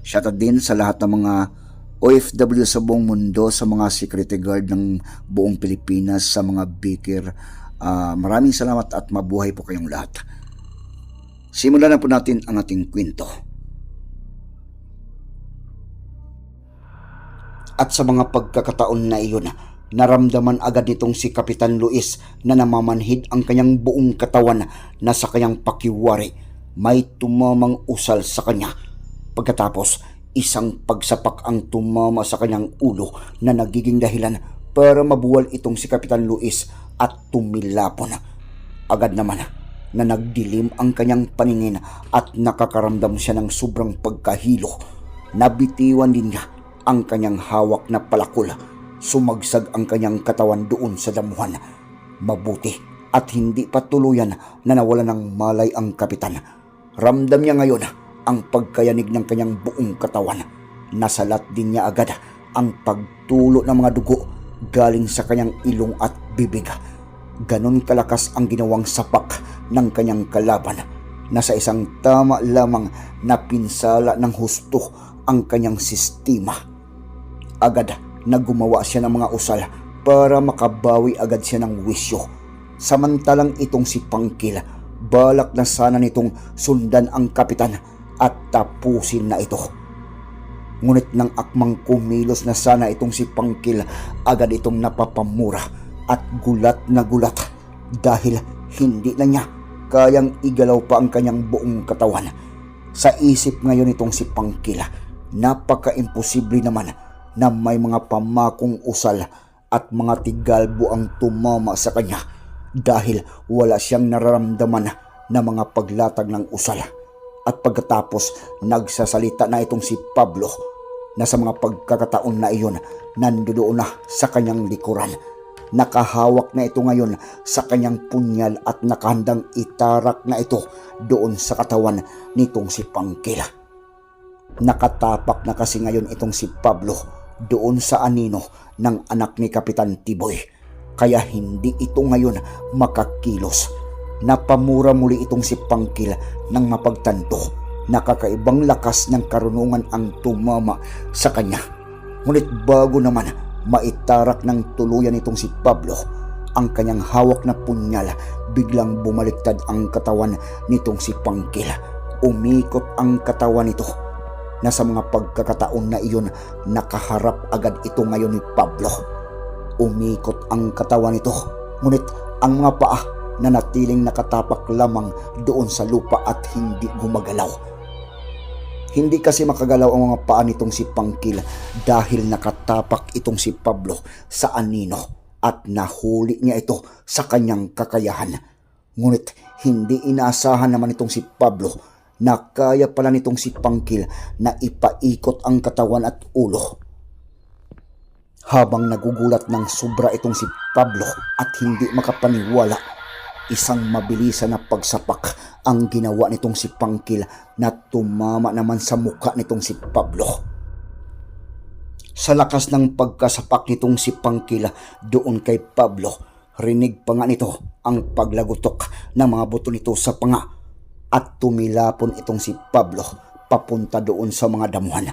Shoutout din sa lahat ng mga OFW sa buong mundo, sa mga security guard ng buong Pilipinas, sa mga baker. Ah, maraming salamat at mabuhay po kayong lahat. Simulan na po natin ang ating kwento. At sa mga pagkakataon na iyon, naramdaman agad nitong si Kapitan Luis na namamanhid ang kanyang buong katawan na sa kanyang pakiwari may tumamang usal sa kanya. Pagkatapos, isang pagsapak ang tumama sa kanyang ulo na nagiging dahilan para mabuwal itong si Kapitan Luis at tumilapon. Agad naman na nagdilim ang kanyang paningin at nakakaramdam siya ng sobrang pagkahilo. Nabitiwan din niya ang kanyang hawak na palakol. Sumagsag ang kanyang katawan doon sa damuhan. Mabuti at hindi pa tuluyan na nawala ng malay ang kapitan. Ramdam niya ngayon ang pagkayanig ng kanyang buong katawan. Nasalat din niya agad ang pagtulo ng mga dugo galing sa kanyang ilong at bibig. Ganon kalakas ang ginawang sapak ng kanyang kalaban na sa isang tama lamang na pinsala ng husto ang kanyang sistema. Agad na gumawa siya ng mga usal para makabawi agad siya ng wisyo. Samantalang itong si Pangkil, balak na sana nitong sundan ang kapitan at tapusin na ito. Ngunit nang akmang kumilos na sana itong si Pangkil, agad itong napapamura at gulat na gulat dahil hindi na niya kayang igalaw pa ang kanyang buong katawan. Sa isip ngayon itong si Pangkil, napaka-imposible naman na may mga pamakong usal at mga tigalbo ang tumama sa kanya dahil wala siyang nararamdaman na mga paglatag ng usal. At pagkatapos nagsasalita na itong si Pablo na sa mga pagkakataon na iyon nandoon na sa kanyang likuran. Nakahawak na ito ngayon sa kanyang punyal at nakahandang itarak na ito doon sa katawan nitong si Pangkila. Nakatapak na kasi ngayon itong si Pablo doon sa anino ng anak ni Kapitan Tiboy. Kaya hindi ito ngayon makakilos. Napamura muli itong si Pangkil ng mapagtanto. Nakakaibang lakas ng karunungan ang tumama sa kanya. Ngunit bago naman maitarak ng tuluyan itong si Pablo, ang kanyang hawak na punyal, biglang bumaliktad ang katawan nitong si Pangkil. Umikot ang katawan nito na sa mga pagkakataon na iyon nakaharap agad ito ngayon ni Pablo. Umikot ang katawan nito, ngunit ang mga paa na natiling nakatapak lamang doon sa lupa at hindi gumagalaw. Hindi kasi makagalaw ang mga paa nitong si Pangkil dahil nakatapak itong si Pablo sa anino at nahuli niya ito sa kanyang kakayahan. Ngunit hindi inaasahan naman itong si Pablo na kaya pala nitong si Pangkil na ipaikot ang katawan at ulo. Habang nagugulat ng sobra itong si Pablo at hindi makapaniwala, isang mabilisan na pagsapak ang ginawa nitong si Pangkil na tumama naman sa muka nitong si Pablo. Sa lakas ng pagkasapak nitong si Pangkil doon kay Pablo, rinig pa nga nito ang paglagutok ng mga buto nito sa panga at tumilapon itong si Pablo papunta doon sa mga damuhan.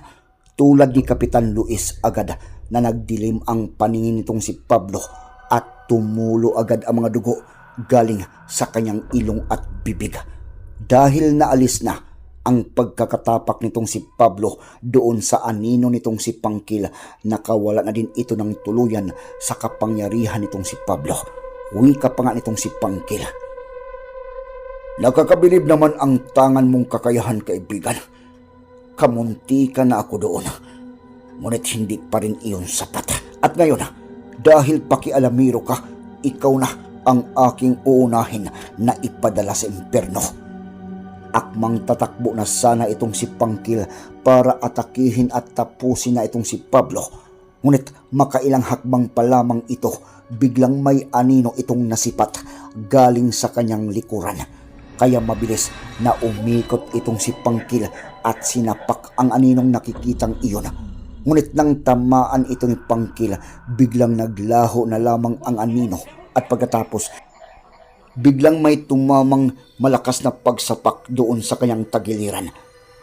Tulad ni Kapitan Luis agad na nagdilim ang paningin nitong si Pablo at tumulo agad ang mga dugo galing sa kanyang ilong at bibig. Dahil naalis na ang pagkakatapak nitong si Pablo doon sa anino nitong si Pangkil, nakawala na din ito ng tuluyan sa kapangyarihan nitong si Pablo. Wika pa nga nitong si Pangkil. Nakakabilib naman ang tangan mong kakayahan, kaibigan. Kamunti ka na ako doon. Ngunit hindi pa rin iyon sapat. At ngayon, dahil pakialamiro ka, ikaw na ang aking uunahin na ipadala sa impyerno. Akmang tatakbo na sana itong si Pangkil para atakihin at tapusin na itong si Pablo. Ngunit makailang hakbang pa lamang ito, biglang may anino itong nasipat galing sa kanyang likuran. Kaya mabilis na umikot itong si Pangkil at sinapak ang aninong nakikitang iyon. Ngunit nang tamaan ito ni Pangkil, biglang naglaho na lamang ang anino at pagkatapos biglang may tumamang malakas na pagsapak doon sa kanyang tagiliran.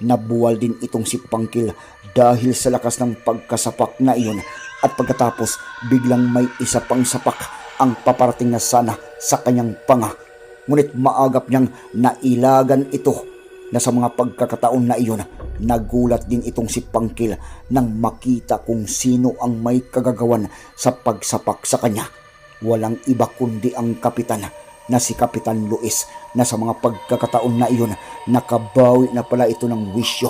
Nabuwal din itong si Pangkil dahil sa lakas ng pagkasapak na iyon at pagkatapos biglang may isa pang sapak ang paparating na sana sa kanyang panga. Ngunit maagap niyang nailagan ito na sa mga pagkakataon na iyon, nagulat din itong si Pangkil nang makita kung sino ang may kagagawan sa pagsapak sa kanya. Walang iba kundi ang kapitan na si Kapitan Luis na sa mga pagkakataon na iyon nakabawi na pala ito ng wisyo.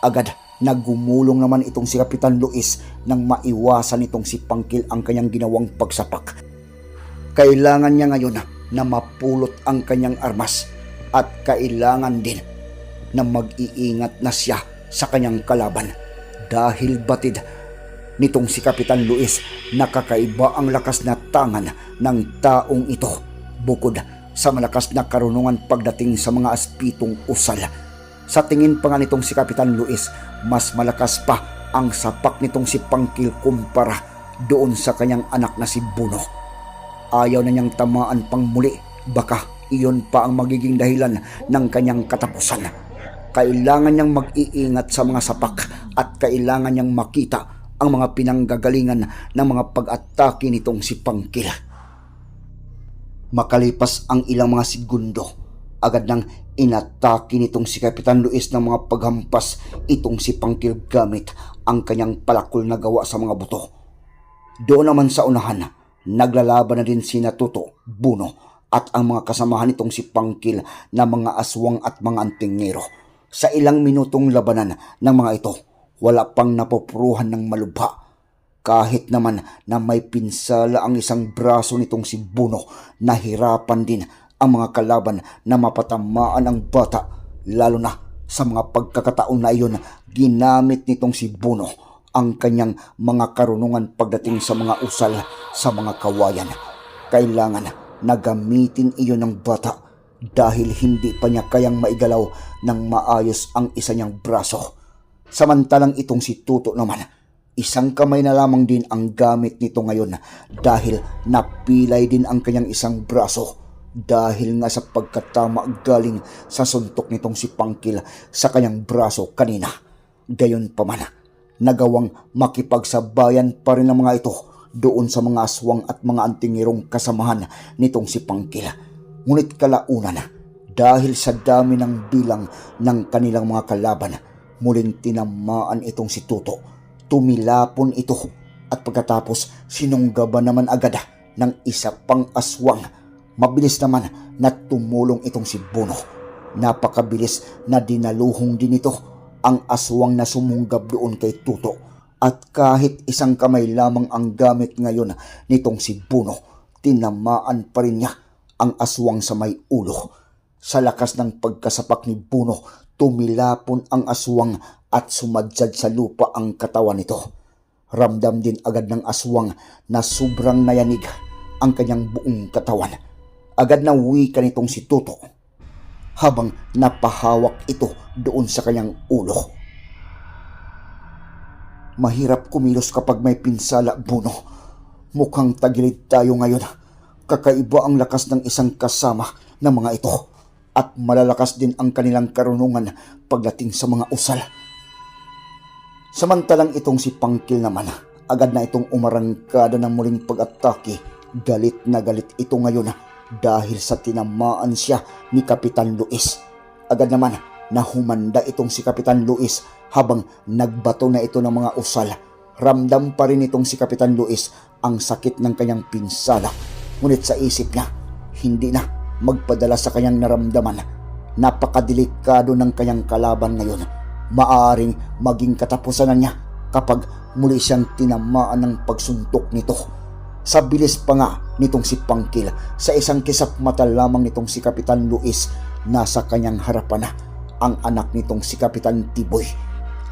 Agad nagumulong naman itong si Kapitan Luis nang maiwasan itong si Pangkil ang kanyang ginawang pagsapak. Kailangan niya ngayon na mapulot ang kanyang armas at kailangan din na mag-iingat na siya sa kanyang kalaban dahil batid nitong si Kapitan Luis nakakaiba ang lakas na tangan ng taong ito bukod sa malakas na karunungan pagdating sa mga aspitong usal. Sa tingin pa nga nitong si Kapitan Luis, mas malakas pa ang sapak nitong si Pangkil kumpara doon sa kanyang anak na si Buno. Ayaw na niyang tamaan pang muli, baka iyon pa ang magiging dahilan ng kanyang katapusan. Kailangan niyang mag-iingat sa mga sapak at kailangan niyang makita ang mga pinanggagalingan ng mga pag-atake nitong si Pangkil. Makalipas ang ilang mga segundo, agad nang inatake nitong si Kapitan Luis ng mga paghampas itong si Pangkil gamit ang kanyang palakol na gawa sa mga buto. Doon naman sa unahan, naglalaban na din si Natuto, Buno at ang mga kasamahan nitong si Pangkil na mga aswang at mga antingero. Sa ilang minutong labanan ng mga ito, wala pang napupuruhan ng malubha kahit naman na may pinsala ang isang braso nitong si Buno, nahirapan din ang mga kalaban na mapatamaan ang bata, lalo na sa mga pagkakataon na iyon ginamit nitong si Buno ang kanyang mga karunungan pagdating sa mga usal sa mga kawayan. Kailangan na gamitin iyon ng bata dahil hindi pa niya kayang maigalaw ng maayos ang isa niyang braso. Samantalang itong si Tuto naman, Isang kamay na lamang din ang gamit nito ngayon dahil napilay din ang kanyang isang braso dahil nga sa pagkatama galing sa suntok nitong si Pangkil sa kanyang braso kanina. Gayon pa man, nagawang makipagsabayan pa rin ang mga ito doon sa mga aswang at mga antingirong kasamahan nitong si Pangkil. Ngunit kalaunan, dahil sa dami ng bilang ng kanilang mga kalaban, muling tinamaan itong si Tuto tumilapon ito at pagkatapos sinunggaban naman agad ng isa pang aswang. Mabilis naman na tumulong itong si Bono. Napakabilis na dinaluhong din ito ang aswang na sumunggab doon kay Tuto. At kahit isang kamay lamang ang gamit ngayon nitong si Bono, tinamaan pa rin niya ang aswang sa may ulo. Sa lakas ng pagkasapak ni Bono, tumilapon ang aswang at sumadsad sa lupa ang katawan nito. Ramdam din agad ng aswang na sobrang nayanig ang kanyang buong katawan. Agad na wika nitong si Tuto habang napahawak ito doon sa kanyang ulo. Mahirap kumilos kapag may pinsala, Buno. Mukhang tagilid tayo ngayon. Kakaiba ang lakas ng isang kasama ng mga ito at malalakas din ang kanilang karunungan pagdating sa mga usal. Samantalang itong si Pangkil naman, agad na itong umarangkada ng muling pag-atake. Galit na galit ito ngayon dahil sa tinamaan siya ni Kapitan Luis. Agad naman na humanda itong si Kapitan Luis habang nagbato na ito ng mga usal. Ramdam pa rin itong si Kapitan Luis ang sakit ng kanyang pinsala. Ngunit sa isip niya, hindi na magpadala sa kanyang naramdaman. Napakadelikado ng kanyang kalaban ngayon maaring maging katapusan na niya kapag muli siyang tinamaan ng pagsuntok nito. Sa bilis pa nga nitong si Pangkil, sa isang kisap mata lamang nitong si Kapitan Luis, nasa kanyang harapan na ang anak nitong si Kapitan Tiboy.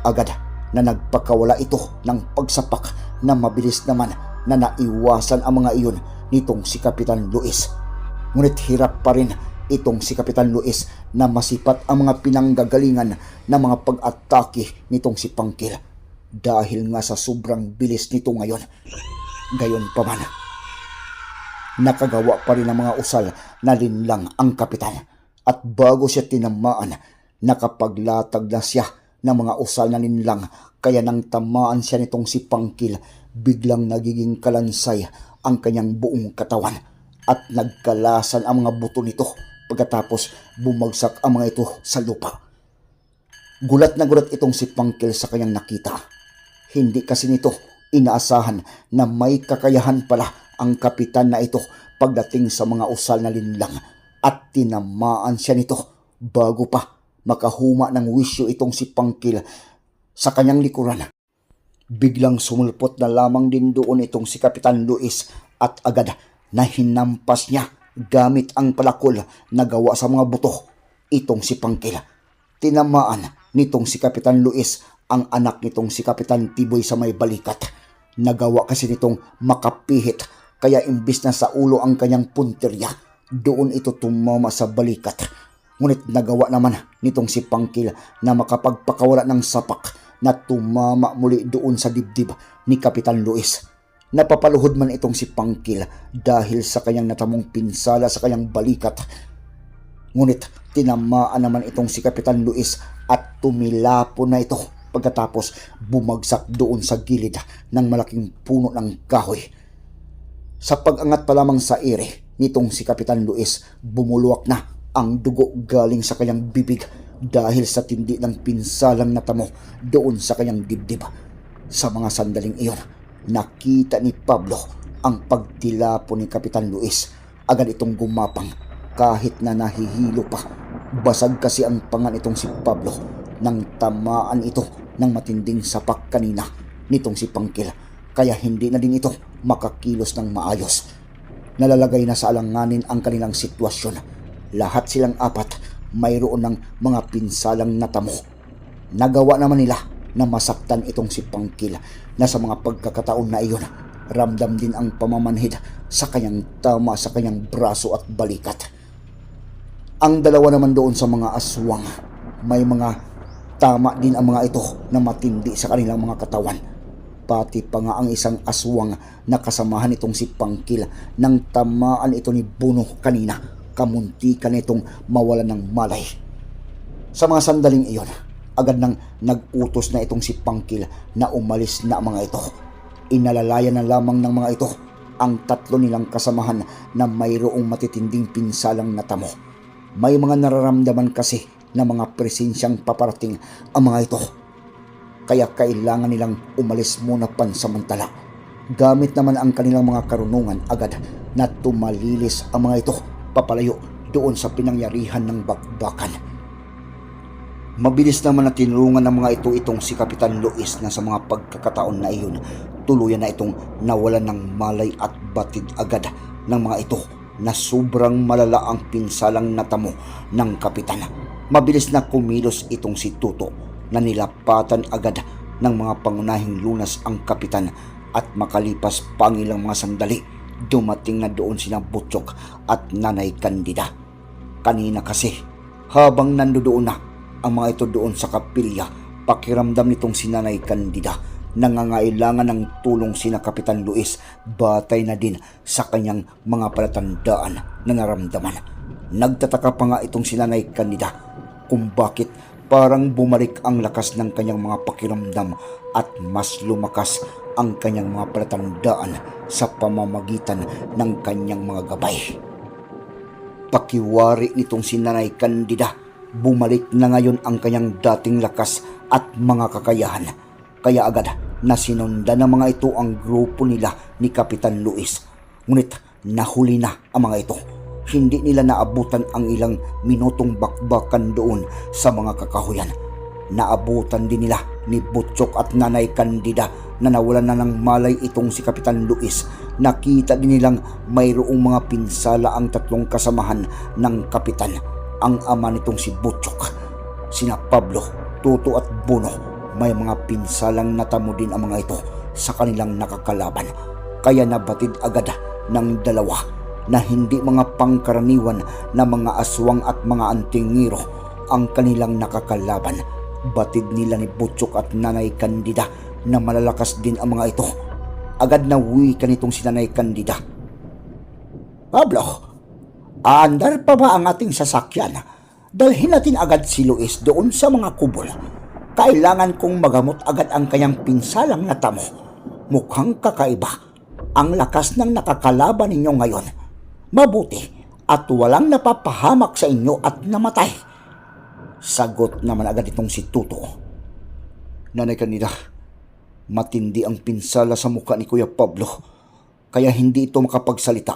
Agad na nagpakawala ito ng pagsapak na mabilis naman na naiwasan ang mga iyon nitong si Kapitan Luis. Ngunit hirap pa rin itong si Kapitan Luis na masipat ang mga pinanggagalingan na mga pag-atake nitong si Pangkil. Dahil nga sa sobrang bilis nito ngayon. Gayon pa man, nakagawa pa rin ng mga usal na linlang ang kapitan. At bago siya tinamaan, nakapaglatag na siya ng mga usal na linlang kaya nang tamaan siya nitong si Pangkil, biglang nagiging kalansay ang kanyang buong katawan at nagkalasan ang mga buto nito pagkatapos bumagsak ang mga ito sa lupa. Gulat na gulat itong si Pangkil sa kanyang nakita. Hindi kasi nito inaasahan na may kakayahan pala ang kapitan na ito pagdating sa mga usal na linlang at tinamaan siya nito bago pa makahuma ng wisyo itong si Pangkil sa kanyang likuran. Biglang sumulpot na lamang din doon itong si Kapitan Luis at agad na hinampas niya gamit ang palakol na gawa sa mga buto itong si Pangkil. Tinamaan nitong si Kapitan Luis ang anak nitong si Kapitan Tiboy sa may balikat. Nagawa kasi nitong makapihit kaya imbis na sa ulo ang kanyang punterya, doon ito tumama sa balikat. Ngunit nagawa naman nitong si Pangkil na makapagpakawala ng sapak na tumama muli doon sa dibdib ni Kapitan Luis. Napapaluhod man itong si Pangkil dahil sa kanyang natamong pinsala sa kanyang balikat. Ngunit tinamaan naman itong si Kapitan Luis at tumilapo na ito pagkatapos bumagsak doon sa gilid ng malaking puno ng kahoy. Sa pag-angat pa lamang sa ere nitong si Kapitan Luis, bumuluwak na ang dugo galing sa kanyang bibig dahil sa tindi ng pinsalang natamo doon sa kanyang dibdib. Sa mga sandaling iyon, nakita ni Pablo ang pagtilapo ni Kapitan Luis. Agad itong gumapang kahit na nahihilo pa. Basag kasi ang pangan itong si Pablo nang tamaan ito ng matinding sapak kanina nitong si Pangkil. Kaya hindi na din ito makakilos ng maayos. Nalalagay na sa alanganin ang kanilang sitwasyon. Lahat silang apat mayroon ng mga pinsalang natamo. Nagawa naman nila na masaktan itong si Pangkil na sa mga pagkakataon na iyon ramdam din ang pamamanhid sa kanyang tama sa kanyang braso at balikat. Ang dalawa naman doon sa mga aswang, may mga tama din ang mga ito na matindi sa kanilang mga katawan. Pati pa nga ang isang aswang na kasamahan itong si Pangkil nang tamaan ito ni Buno kanina kamuntikan itong mawala ng malay. Sa mga sandaling iyon, agad nang nag-utos na itong si Pangkil na umalis na mga ito. Inalalayan na lamang ng mga ito ang tatlo nilang kasamahan na mayroong matitinding pinsalang natamo. May mga nararamdaman kasi na mga presensyang paparating ang mga ito. Kaya kailangan nilang umalis muna pansamantala. Gamit naman ang kanilang mga karunungan agad na tumalilis ang mga ito papalayo doon sa pinangyarihan ng bakbakan. Mabilis naman na tinulungan ng mga ito itong si Kapitan Luis na sa mga pagkakataon na iyon, tuluyan na itong nawalan ng malay at batid agad ng mga ito na sobrang malala ang pinsalang natamo ng Kapitan. Mabilis na kumilos itong si Tuto na nilapatan agad ng mga pangunahing lunas ang Kapitan at makalipas pa ang ilang mga sandali, dumating na doon sina Butchok at Nanay Candida. Kanina kasi, habang nandoon na ang mga ito doon sa kapilya, pakiramdam nitong si Nanay Candida nangangailangan ng tulong sina Kapitan Luis batay na din sa kanyang mga palatandaan na naramdaman. Nagtataka pa nga itong si Nanay Candida kung bakit parang bumalik ang lakas ng kanyang mga pakiramdam at mas lumakas ang kanyang mga palatandaan sa pamamagitan ng kanyang mga gabay. Pakiwari nitong si Nanay Candida, bumalik na ngayon ang kanyang dating lakas at mga kakayahan. Kaya agad na sinundan ng mga ito ang grupo nila ni Kapitan Luis. Ngunit nahuli na ang mga ito. Hindi nila naabutan ang ilang minutong bakbakan doon sa mga kakahuyan. Naabutan din nila ni Butchok at Nanay Candida na nawalan na ng malay itong si Kapitan Luis. Nakita din nilang mayroong mga pinsala ang tatlong kasamahan ng Kapitan. Ang ama nitong si Butchok. Sina Pablo, Tuto at Bono, may mga pinsalang natamo din ang mga ito sa kanilang nakakalaban. Kaya nabatid agad ng dalawa na hindi mga pangkaraniwan na mga aswang at mga antingiro ang kanilang nakakalaban. Batid nila ni Butchok at Nanay Candida na malalakas din ang mga ito. Agad na wika nitong si Nanay Candida. Pablo, Aandar pa ba ang ating sasakyan? Dalhin natin agad si Luis doon sa mga kubol. Kailangan kong magamot agad ang kanyang pinsalang natamo. Mukhang kakaiba. Ang lakas ng nakakalaban ninyo ngayon. Mabuti at walang napapahamak sa inyo at namatay. Sagot naman agad itong si Tuto. Nanay kanila, matindi ang pinsala sa mukha ni Kuya Pablo. Kaya hindi ito makapagsalita.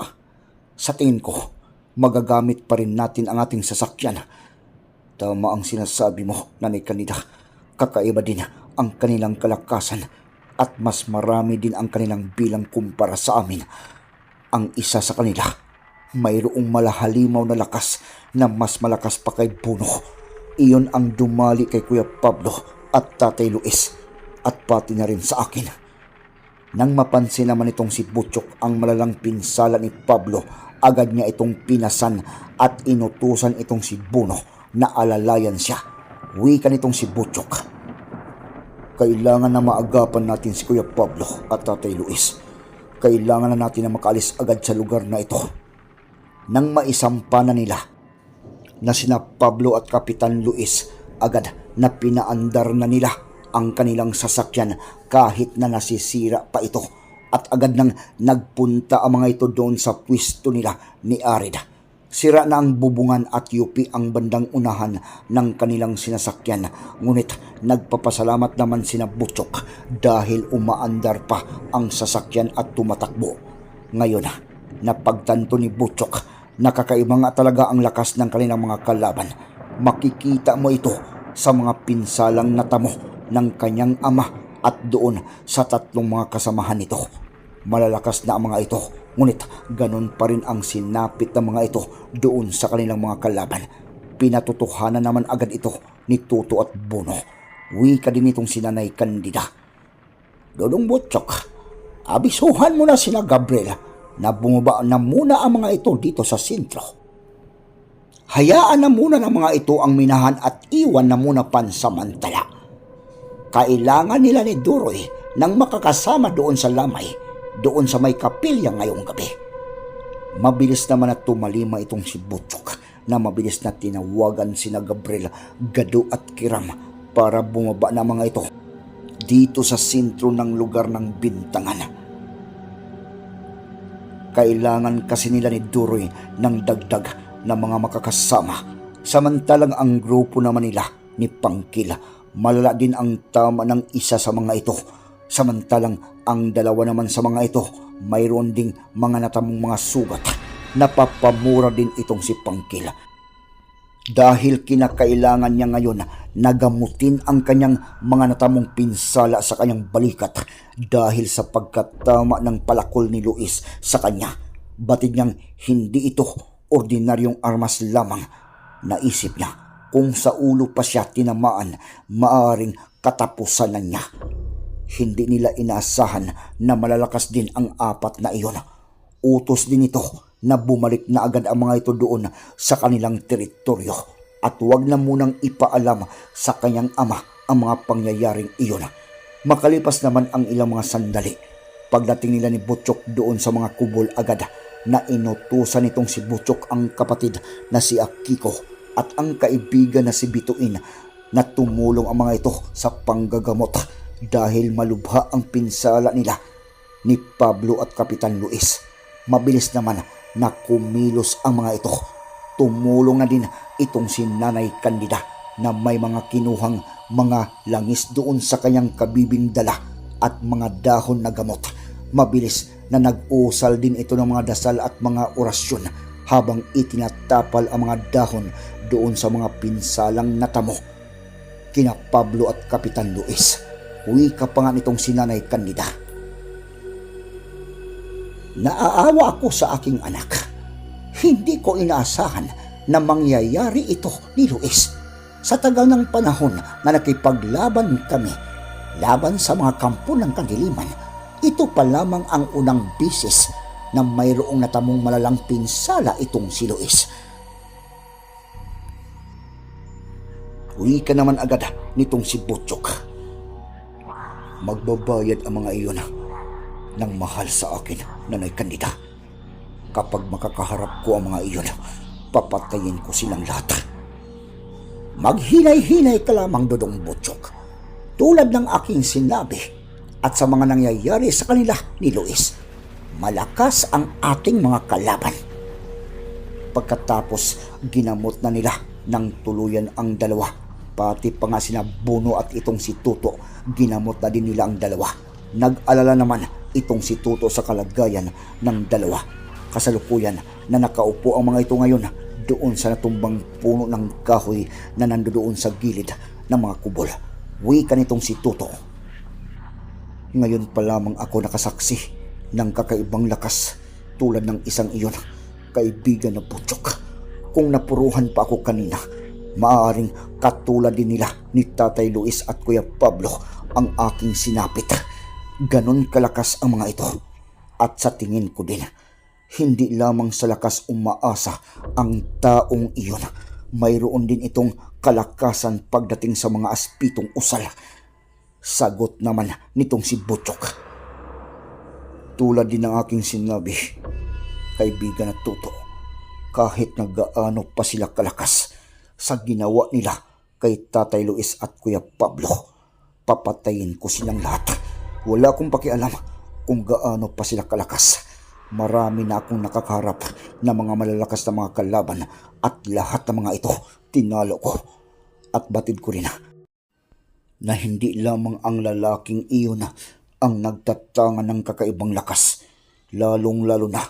Sa tingin ko, magagamit pa rin natin ang ating sasakyan. Tama ang sinasabi mo, Nanay Kanida. Kakaiba din ang kanilang kalakasan at mas marami din ang kanilang bilang kumpara sa amin. Ang isa sa kanila, mayroong malahalimaw na lakas na mas malakas pa kay Buno. Iyon ang dumali kay Kuya Pablo at Tatay Luis at pati na rin sa akin. Nang mapansin naman itong si Butchok ang malalang pinsala ni Pablo, agad niya itong pinasan at inutusan itong si Buno na alalayan siya. Wika nitong si Butchok. Kailangan na maagapan natin si Kuya Pablo at Tatay Luis. Kailangan na natin na makaalis agad sa lugar na ito. Nang maisampa na nila na sina Pablo at Kapitan Luis agad na pinaandar na nila ang kanilang sasakyan kahit na nasisira pa ito at agad nang nagpunta ang mga ito doon sa pwesto nila ni Arid. Sira na ang bubungan at yupi ang bandang unahan ng kanilang sinasakyan ngunit nagpapasalamat naman sina Butchok dahil umaandar pa ang sasakyan at tumatakbo. Ngayon, napagtanto ni Butchok nakakaiba nga talaga ang lakas ng kanilang mga kalaban. Makikita mo ito sa mga pinsalang natamo ng kanyang ama at doon sa tatlong mga kasamahan nito. Malalakas na ang mga ito, ngunit ganun pa rin ang sinapit ng mga ito doon sa kanilang mga kalaban. Pinatutuhanan naman agad ito ni Tuto at Bono. Wika din itong sinanay Candida. Dodong Butchok, abisuhan mo na sina Gabriel na bumaba na muna ang mga ito dito sa sentro. Hayaan na muna ng mga ito ang minahan at iwan na muna pansamantala. Kailangan nila ni Duroy nang makakasama doon sa lamay, doon sa may kapilya ngayong gabi. Mabilis naman na tumalima itong si Butchok na mabilis na tinawagan sina Gabriel, Gado at Kiram para bumaba na mga ito dito sa sentro ng lugar ng bintangan. Kailangan kasi nila ni Duroy ng dagdag na mga makakasama. Samantalang ang grupo naman nila ni Pangkila, malala din ang tama ng isa sa mga ito. Samantalang ang dalawa naman sa mga ito, mayroon ding mga natamong mga sugat. Napapamura din itong si Pangkila. Dahil kinakailangan niya ngayon na gamutin ang kanyang mga natamong pinsala sa kanyang balikat dahil sa pagkatama ng palakol ni Luis sa kanya. Batid niyang hindi ito ordinaryong armas lamang. Naisip niya kung sa ulo pa siya tinamaan, maaring katapusan na niya. Hindi nila inaasahan na malalakas din ang apat na iyon. Utos din ito na bumalik na agad ang mga ito doon sa kanilang teritoryo at huwag na munang ipaalam sa kanyang ama ang mga pangyayaring iyon. Makalipas naman ang ilang mga sandali, pagdating nila ni Butchok doon sa mga kubol agad na inutusan nitong si Butchok ang kapatid na si Akiko at ang kaibigan na si Bituin na tumulong ang mga ito sa panggagamot dahil malubha ang pinsala nila ni Pablo at Kapitan Luis. Mabilis naman na kumilos ang mga ito. Tumulong na din itong si Nanay Candida na may mga kinuhang mga langis doon sa kanyang kabibing dala at mga dahon na gamot. Mabilis na nag-usal din ito ng mga dasal at mga orasyon habang itinatapal ang mga dahon doon sa mga pinsalang natamo. Kina Pablo at Kapitan Luis. Wika pa nga nitong si Nanay Candida. Naaawa ako sa aking anak. Hindi ko inaasahan na mangyayari ito ni Luis. Sa tagal ng panahon na nakipaglaban kami laban sa mga kampo ng kadiliman, ito pa lamang ang unang bisis na mayroong natamong malalang pinsala itong si Luis. Uwi ka naman agad nitong si Butchok. Magbabayad ang mga iyon ng mahal sa akin, nanay kandida. Kapag makakaharap ko ang mga iyon, papatayin ko silang lahat. Maghinay-hinay ka lamang, Dodong Butchok. Tulad ng aking sinabi at sa mga nangyayari sa kanila ni Luis, malakas ang ating mga kalaban. Pagkatapos, ginamot na nila ng tuluyan ang dalawa. Pati pa nga sina Bono at itong si Tuto, ginamot na din nila ang dalawa. Nag-alala naman itong si Tuto sa kalagayan ng dalawa. Kasalukuyan na nakaupo ang mga ito ngayon doon sa natumbang puno ng kahoy na nandoon sa gilid ng mga kubol. Wika nitong si Tuto. Ngayon pa lamang ako nakasaksi ng kakaibang lakas tulad ng isang iyon, kaibigan na putsok. Kung napuruhan pa ako kanina, maaaring katulad din nila ni Tatay Luis at Kuya Pablo ang aking sinapit. Ganon kalakas ang mga ito. At sa tingin ko din, hindi lamang sa lakas umaasa ang taong iyon. Mayroon din itong kalakasan pagdating sa mga aspitong usal. Sagot naman nitong si Butchok. Tulad din ng aking sinabi, kaibigan at tuto, kahit na gaano pa sila kalakas sa ginawa nila kay Tatay Luis at Kuya Pablo, papatayin ko silang lahat. Wala akong pakialam kung gaano pa sila kalakas. Marami na akong nakakaharap na mga malalakas na mga kalaban at lahat ng mga ito tinalo ko. At batid ko rin na hindi lamang ang lalaking iyon ang nagtatangan ng kakaibang lakas, lalong-lalo na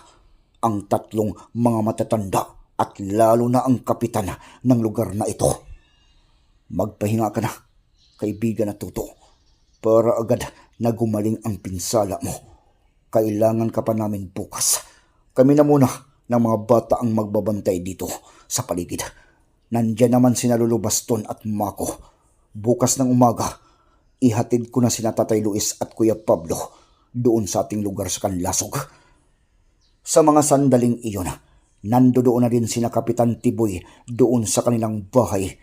ang tatlong mga matatanda at lalo na ang kapitan ng lugar na ito. Magpahinga ka na, kaibigan na tuto, para agad na gumaling ang pinsala mo. Kailangan ka pa namin bukas. Kami na muna ng mga bata ang magbabantay dito sa paligid. Nandiyan naman sina Lolo Baston at Mako. Bukas ng umaga, ihatid ko na sina Tatay Luis at Kuya Pablo doon sa ating lugar sa Kanlasog. Sa mga sandaling iyon, nandoon na din sina Kapitan Tiboy doon sa kanilang bahay,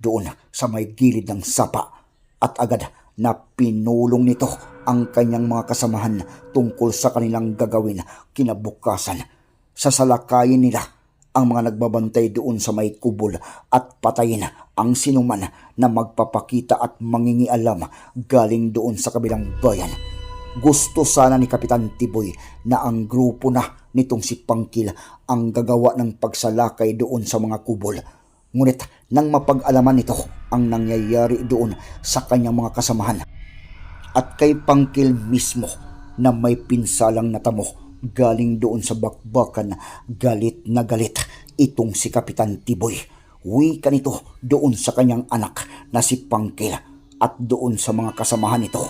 doon sa may gilid ng sapa. At agad na pinulong nito ang kanyang mga kasamahan tungkol sa kanilang gagawin kinabukasan. Sasalakayin nila ang mga nagbabantay doon sa may kubol at patayin ang sinuman na magpapakita at mangingialam galing doon sa kabilang bayan. Gusto sana ni Kapitan Tiboy na ang grupo na nitong si Pangkil ang gagawa ng pagsalakay doon sa mga kubol. Ngunit nang mapag-alaman nito ang nangyayari doon sa kanyang mga kasamahan at kay Pangkil mismo na may pinsalang natamo galing doon sa bakbakan galit na galit itong si Kapitan Tiboy. Wika nito doon sa kanyang anak na si Pangkil at doon sa mga kasamahan nito.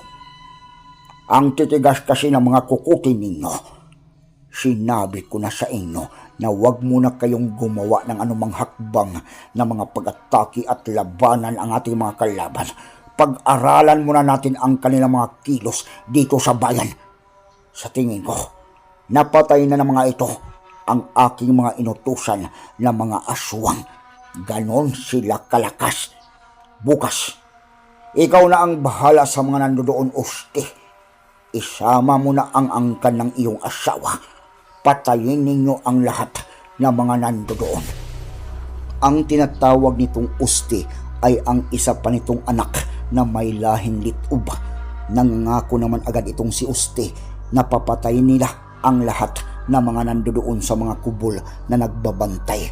Ang titigas kasi ng mga kukutin ninyo. Sinabi ko na sa inyo na huwag muna kayong gumawa ng anumang hakbang na mga pag-atake at labanan ang ating mga kalaban. Pag-aralan muna natin ang kanilang mga kilos dito sa bayan. Sa tingin ko, napatay na ng mga ito ang aking mga inutusan na mga aswang. Ganon sila kalakas. Bukas, ikaw na ang bahala sa mga nandoon, Usti. Isama mo na ang angkan ng iyong asawa. Patayin ninyo ang lahat ng mga nandoon. Ang tinatawag nitong Usti ay ang isa pa nitong anak na may lahing litub. Nangako naman agad itong si Usti na papatayin nila ang lahat ng mga nandoon sa mga kubol na nagbabantay.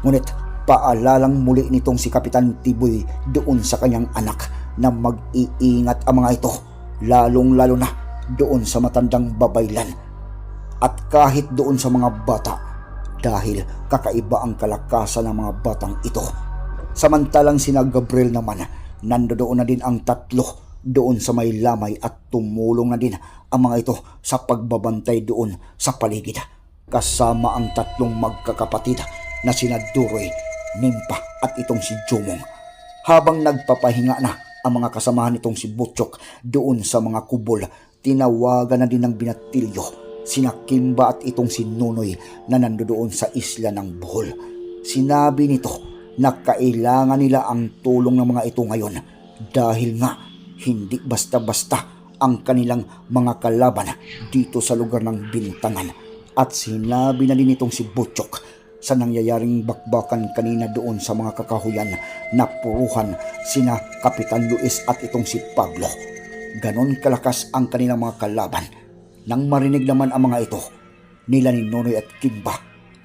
Ngunit paalalang muli nitong si Kapitan Tiboy doon sa kanyang anak na mag-iingat ang mga ito, lalong-lalo na doon sa matandang babaylan. At kahit doon sa mga bata, dahil kakaiba ang kalakasan ng mga batang ito. Samantalang sina Gabriel naman, nandoon na din ang tatlo doon sa may lamay at tumulong na din ang mga ito sa pagbabantay doon sa paligid. Kasama ang tatlong magkakapatid na sina Duroy, Nimpa at itong si Jumong. Habang nagpapahinga na ang mga kasamahan nitong si Butchok doon sa mga kubol, tinawagan na din ng binatilyo sina Kimba at itong si Nunoy na nandoon sa isla ng Bohol. Sinabi nito na kailangan nila ang tulong ng mga ito ngayon dahil nga hindi basta-basta ang kanilang mga kalaban dito sa lugar ng Bintangan. At sinabi na din itong si Butchok sa nangyayaring bakbakan kanina doon sa mga kakahuyan na puruhan sina Kapitan Luis at itong si Pablo. Ganon kalakas ang kanilang mga kalaban. Nang marinig naman ang mga ito, nila ni Nonoy at Kimba,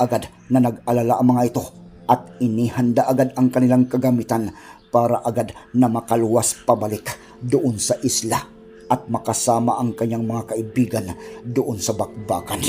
agad na nag-alala ang mga ito at inihanda agad ang kanilang kagamitan para agad na makaluwas pabalik doon sa isla at makasama ang kanyang mga kaibigan doon sa bakbakan.